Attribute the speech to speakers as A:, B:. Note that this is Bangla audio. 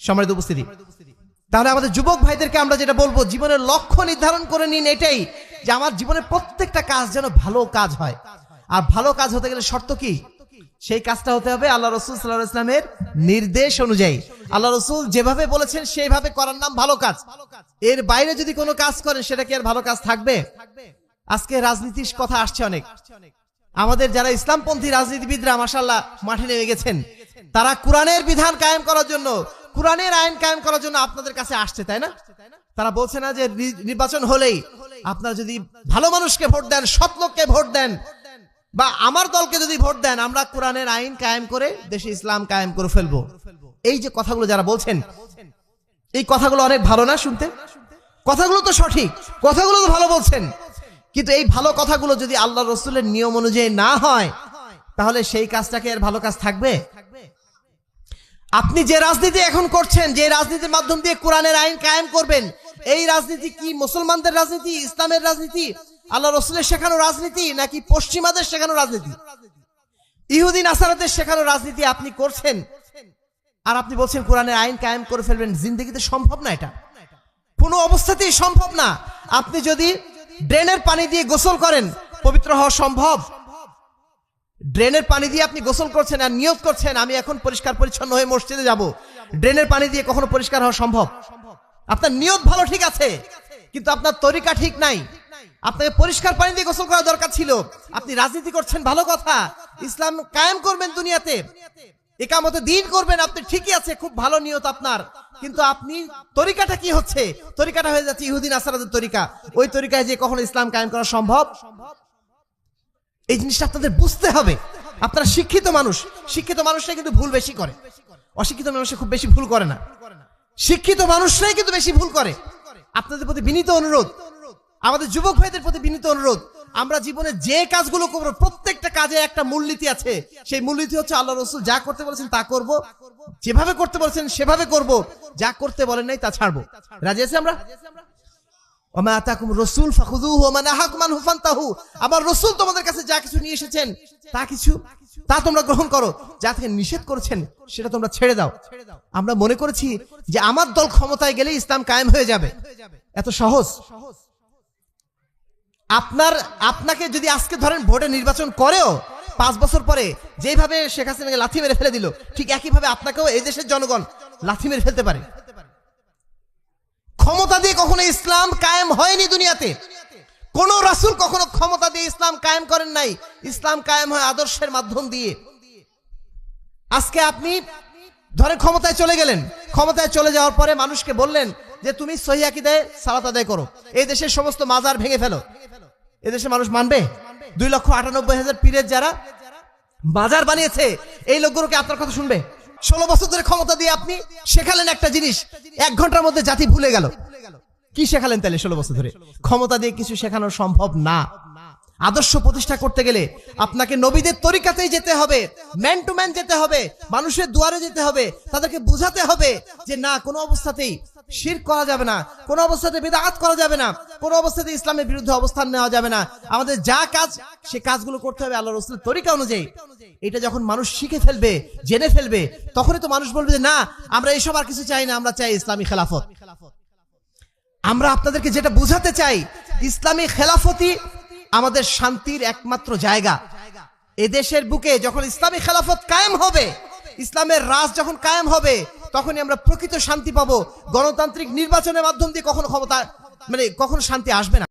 A: সম্মানিত উপস্থিতি। তাহলে আমাদের যুবক ভাইদেরকে আমরা যেটা বলব, জীবনের লক্ষ্য নির্ধারণ করে নিন এটাই, যে আমার জীবনের প্রত্যেকটা কাজ যেন ভালো কাজ হয়। আর ভালো কাজ হতে গেলে শর্ত কি? সেই কাজটা হতে হবে আল্লাহ রসুল সাল্লাহ ইসলামের নির্দেশ অনুযায়ী। আল্লাহ রসুল যেভাবে বলেছেন, সেইভাবে করার নাম ভালো কাজ। এর বাইরে যদি কোনো কাজ করেন, সেটা কি আর ভালো কাজ থাকবে? আজকে রাজনীতির কথা আসছে অনেক। আমাদের যারা ইসলামপন্থী রাজনীতিবিদরা মাসাল্লাহ মাঠে নেমে গেছেন। তারা কোরআনের বিধান কায়েম করার জন্য, কোরআনের আইন কায়েম করার জন্য আপনাদের কাছে আসছে, তাই না? তারা বলছে না যে নির্বাচন হলেই আপনারা যদি ভালো মানুষকে ভোট দেন, সৎ লোককে ভোট দেন, বা আমার দলকে যদি ভোট দেন, আমরা কোরআনের আইন কায়েম করে দেশে ইসলাম কায়েম করে ফেলব। এই যে কথাগুলো যারা বলছেন, এই কথাগুলো অনেক ভালো না শুনতে? কথাগুলো তো সঠিক, কথাগুলো তো ভালো বলছেন। কিন্তু এই ভালো কথাগুলো যদি আল্লাহ রসুলের নিয়ম অনুযায়ী না হয়, তাহলে সেই কাজটাকে আর ভালো কাজ থাকবে? আপনি যে রাজনীতি এখন করছেন, যে রাজনীতির মাধ্যম দিয়ে কোরআনের আইন কায়েম করবেন, এই রাজনীতি কি মুসলমানদের রাজনীতি, ইসলামের রাজনীতি, আল্লাহ রসুলের শেখানো রাজনীতি, নাকি পশ্চিমাদের শেখানো রাজনীতি? ইহুদিন নাসারাদের শেখানো রাজনীতি আপনি করছেন, আর আপনি বলছেন কোরআনের আইন কায়েম করে ফেলবেন, জিন্দগিতে সম্ভব না এটা। কোনো অবস্থাতেই সম্ভব না। আপনি যদি ড্রেনের পানি দিয়ে গোসল করেন, পবিত্র হওয়া সম্ভব। ড্রেনের পানি দিয়ে আপনি গোসল করছেন আর নিয়োগ করছেন, আমি এখন পরিষ্কার পরিচ্ছন্ন হয়ে মসজিদে যাব। ড্রেনের পানি দিয়ে কখনো পরিষ্কার হওয়া সম্ভব? আপনার নিয়ত ভালো ঠিক আছে, কিন্তু আপনার তরিকা ঠিক নাই। আপনাকে পরিষ্কার পানি দিয়ে গোসল করা দরকার ছিল। আপনি রাজনীতি করছেন, ভালো কথা। ইসলাম কায়েম করবেন দুনিয়াতে। একামতে দিন করবেন, আপনি ঠিকই আছে, খুব ভালো নিয়ত আপনার। কিন্তু আপনি তরিকাটা কি হচ্ছে? তরিকাটা হয়ে যাচ্ছে ইহুদিন, আসারাদের তরিকা। ওই তরিকায় যে কখনো ইসলাম কায়েম করা সম্ভব? এই জিনিসটা আপনাদের বুঝতে হবে। আপনারা শিক্ষিত মানুষ। শিক্ষিত মানুষরাই কিন্তু ভুল বেশি করে। অশিক্ষিত মানুষরা খুব বেশি ভুল করে না। শিক্ষিত মানুষরাই কিন্তু বেশি ভুল করে। আপনাদের প্রতি বিনীত অনুরোধ, আমাদের যুবক ভাইদের প্রতি বিনীত অনুরোধ, আমরা জীবনে যে কাজগুলো করব, প্রত্যেকটা কাজে একটা মূলনীতি আছে। সেই মূলনীতি হচ্ছে আল্লাহ রসুল যা করতে বলেছেন তা করব। যেভাবে করতে বলেছেন সেভাবে করব। যা করতে বলেন নাই তা ছাড়বো। রাজি আছে আমরা? ওমা আতাকুম রসুল ফাখুদুহু ওমা নাহাকুম আনহু ফান্তাহু। আমার রসুল তোমাদের কাছে যা কিছু নিয়ে এসেছেন, তা কিছু? তা তোমরা গ্রহণ করো। যা থেকে নিষেধ করেছেন, সেটা তোমরা ছেড়ে দাও। আমরা মনে করেছি যে আমার দল ক্ষমতায় গেলে ইসলাম কায়েম হয়ে যাবে। এত সহজ। আপনার, আপনাকে যদি আজকে ধরেন ভোটে নির্বাচন করেও পাঁচ বছর পরে যেভাবে শেখ হাসিনাকে লাথি মেরে ফেলে দিল, ঠিক একইভাবে আপনাকেও এই দেশের জনগণ লাথি মেরে ফেলতে পারে। ক্ষমতা দিয়ে কখনো ইসলাম কায়েম হয়নি দুনিয়াতে। কোন রাসূল কখনো ক্ষমতা দিয়ে ইসলাম কায়েম করেন নাই। ইসলাম কায়েম হয় আদর্শের মাধ্যম দিয়ে। আজকে আপনি ধরে ক্ষমতায় চলে গেলেন। ক্ষমতায় চলে যাওয়ার পরে মানুষকে বললেন যে, তুমি সহিয়াকিদায় সালাত আদায় করো। এই দেশের সমস্ত মাজার ভেঙে ফেলো। এদেশের মানুষ মানবে? দুই লক্ষ আটানব্বই হাজার পীরের যারা বাজার বানিয়েছে, এই লোকগুলোকে আপনার কথা শুনবে? ষোলো বছর ধরে ক্ষমতা দিয়ে আপনি শেখালেন একটা জিনিস, এক ঘণ্টার মধ্যে জাতি ভুলে গেল। কি শেখালেন তাহলে ষোলো বছর ধরে? ক্ষমতা দিয়ে কিছু শেখানো সম্ভব না। আদর্শ প্রতিষ্ঠা করতে গেলে আপনাকে নবীদের তরিকাতেই যেতে হবে ম্যান টু ম্যান যেতে হবে, মানুষের দুয়ারে যেতে হবে, তাদেরকে বুঝাতে হবে যে না, কোনো অবস্থাতেই শির করা যাবে না। কোনো অবস্থাতে বেদাত করা যাবে না। কোনো অবস্থাতে ইসলামের বিরুদ্ধে অবস্থান নেওয়া যাবে না। আমাদের যা কাজ, সে কাজগুলো করতে হবে আল্লাহ রসুলের তরিকা অনুযায়ী। এটা যখন মানুষ শিখে ফেলবে, জেনে ফেলবে, তখনই তো মানুষ বলবে যে, না, আমরা এসব আর কিছু চাই না, আমরা চাই ইসলামী খেলাফত। আমরা আপনাদেরকে যেটা বুঝাতে চাই, ইসলামী খেলাফতি আমাদের শান্তির একমাত্র জায়গা। এদেশের বুকে যখন ইসলামী খেলাফত কায়েম হবে, ইসলামের রাজ যখন কায়েম হবে তখনই আমরা প্রকৃত শান্তি পাবো। গণতান্ত্রিক নির্বাচনের মাধ্যম দিয়ে কখনো ক্ষমতা মানে কখনো শান্তি আসবে না।